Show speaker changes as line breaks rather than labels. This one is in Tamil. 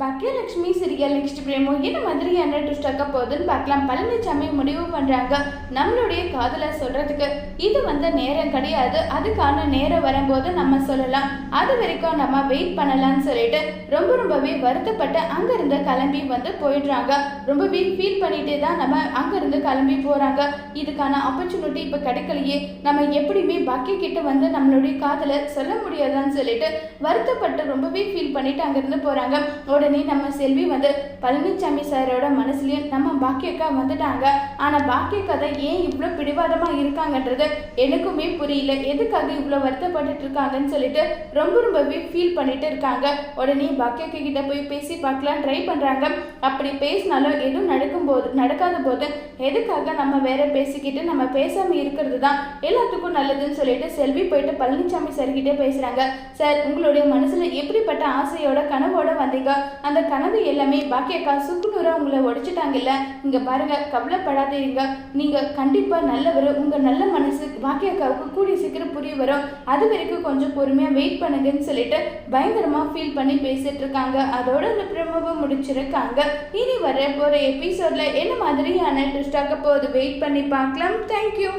பாக்கியலட்சுமி சீரியல் நெக்ஸ்ட் பிரேமோ என்ன மாதிரியான ட்விஸ்ட் ஆக்க போகுதுன்னு பார்க்கலாம். பழனிசாமி முடிவு பண்ணுறாங்க நம்மளுடைய காதலை சொல்கிறதுக்கு இது வந்து நேரம் கிடையாது. அதுக்கான நேரம் வரும்போது நம்ம சொல்லலாம். அது வரைக்கும் நம்ம வெயிட் பண்ணலாம்னு சொல்லிட்டு ரொம்ப ரொம்பவே வருத்தப்பட்டு அங்கேருந்து கிளம்பி வந்து போயிடுறாங்க. ரொம்பவே ஃபீல் பண்ணிகிட்டே தான் நம்ம அங்கேருந்து கிளம்பி போகிறாங்க இதுக்கான ஆப்பர்ச்சுனிட்டி இப்போ கிடைக்கலையே. நம்ம எப்படியுமே பாக்கிய கிட்ட வந்து நம்மளுடைய காதலை சொல்ல முடியாதான்னு சொல்லிட்டு வருத்தப்பட்டு ரொம்பவே ஃபீல் பண்ணிட்டு அங்கேருந்து போகிறாங்க உடனே உடனே நம்ம செல்வி வந்து பழனிசாமி சாரோட மனசுலயே நம்ம பாக்கியக்கா வந்துட்டாங்க. ஆனால் பாக்கியக்கா தான் ஏன் இவ்வளோ பிடிவாதமாக இருக்காங்கன்றது எனக்குமே புரியல. எதுக்காக இவ்வளோ வருத்தப்பட்டுட்டு இருக்காங்கன்னு சொல்லிட்டு ரொம்ப ரொம்பவே ஃபீல் பண்ணிட்டு இருக்காங்க. உடனே பாக்கியக்கா கிட்ட போய் பேசி பார்க்கலாம் ட்ரை பண்ணுறாங்க அப்படி பேசினாலும் எதுவும் நடக்கும்போது நடக்காத போது எதுக்காக நம்ம வேற பேசிக்கிட்டு நம்ம பேசாமல் இருக்கிறது தான் எல்லாத்துக்கும் நல்லதுன்னு சொல்லிட்டு செல்வி போயிட்டு பழனிசாமி சார் கிட்டே பேசுகிறாங்க சார் உங்களுடைய மனசில் எப்படிப்பட்ட ஆசையோட கனவோட வந்தீங்க. அந்த கனவு எல்லாமே பாக்கியக்கா சுக்குநூறா உங்களை உடைச்சிட்டாங்கல்ல இங்க பாருங்க கவலைப்படாதீங்க. நீங்க கண்டிப்பா நல்லவர் உங்க நல்ல மனசு பாக்கியக்காவுக்கு கூடிய சீக்கிரம் புரிய வரும். அது வரைக்கும் கொஞ்சம் பொறுமையா வெயிட் பண்ணுங்கன்னு சொல்லிட்டு பயங்கரமா ஃபீல் பண்ணி பேசிட்டு இருக்காங்க. அதோட அந்த பிரமவை முடிச்சிருக்காங்க. இனி வர போற எபிசோட்ல என்ன மாதிரியான ட்விஸ்ட் போகுது? வெயிட் பண்ணி பார்க்கலாம். தேங்க்யூ